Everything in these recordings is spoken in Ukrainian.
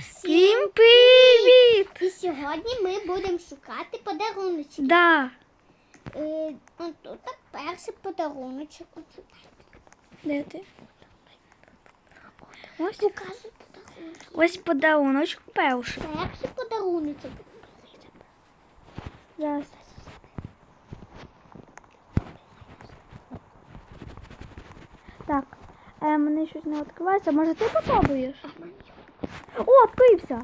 Всім привіт! І сьогодні ми будемо шукати подаруночки. Да. Е, от тут перший подаруночок. Де ти? Ось, подарунок. ось подаруночок перший. Перший подаруночок. Зараз. Так, е, мене щось не відкривається. Може ти попробуєш? О, відкрився.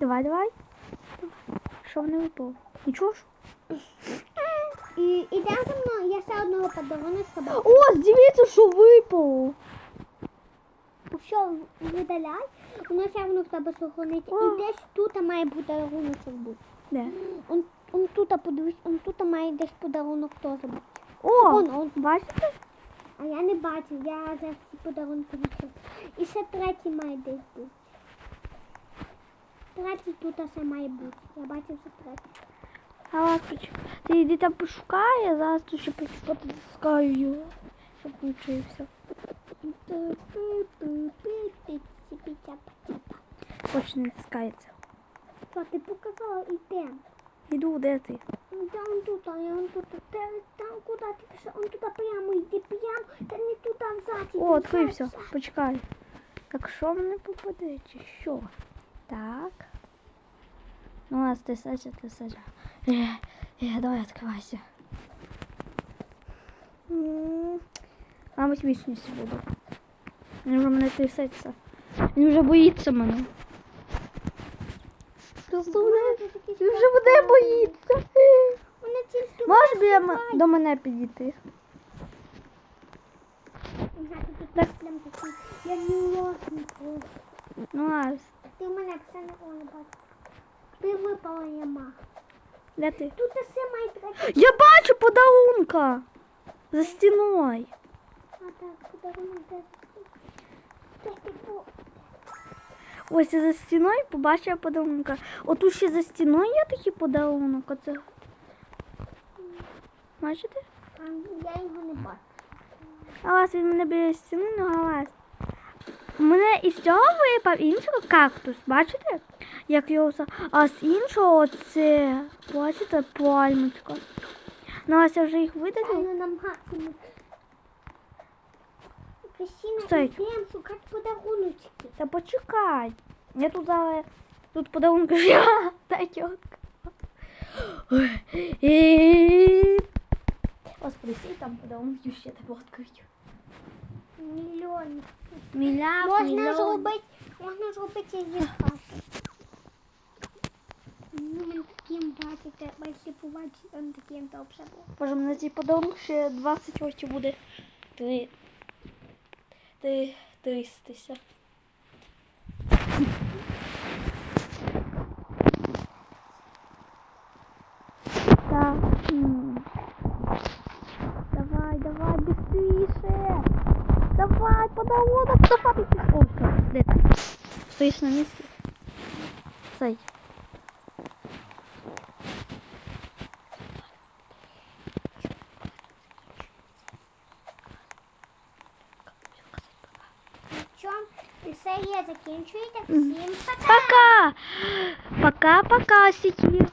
Давай, давай. Що не випав? Нічого ж? І ідемо за мною, я ще одного подаруночка бачу. О, дивіться, що випало. Що видаляй, воно все одно в тебе сохранить. І десь тут має бути подаруночок бути. Де? Он, он тут, подивись, он тут має десь подарунок теж бути. О, Вон, он. бачите? А я не бачу, я за всі подарунки відкрив. І ще третій має десь бути. Третій тут ще має бути. Я бачив, що третій. А ти йди там пошукай, я зараз тут ще потискаю його, щоб включився. Не тискається. Що ти показала, йдемо. Іду, де ти? Я он тут, а я он тут. Та, там куди ти пішов? Он туди прямо йди, прямо. Та не туди взаді. О, відкрився. Почекай. Так що мене попаде, чи що? Так. Ну, а ти сача, ти сача. Е, е, давай відкривайся. М, Мабуть, вічність буду. Він вже мене трясеться. Він вже боїться мене. Представляєш? Він вже мене боїться. Вона тільки Можеш біля м- до мене підійти? так. Я не лохненько. Ну, а Ти мене все не бачиш. Ти випала яма. де ти? Тут все має третій. Я бачу подарунка за стіною. А так, подарунок де Де ти був? Ось я за стіною побачила подарунка. Отут ще за стіною є такий подарунок. Оце. Бачите? Я його не бачу. А вас він мене біля стіни, ну галас. У мене із цього випав іншого кактус, бачите? Як його все. А з іншого оце. Бачите, пальмочка. Ну, ось я вже їх видалю. Стойте. Как подаруночки. Та почекай. Я тут за... Тут подарунка жива. Та тетка. И... Вас спроси, там подарунки ще так відкрить. Мільйон. Мільярд, можна мільйон. Зробити, можна зробити зірка. Ну, таким бачите, бачите, побачите, он таким то обшабло. Боже, на цій подарунок ще будет. очі 3, ти тристися. Так. Давай, давай, быстріше. Давай, подавай, давай, давай. О, все, де так? Стоишь на месте? Стой. Серія закінчується. Всім пока! Пока! Пока-пока, сети.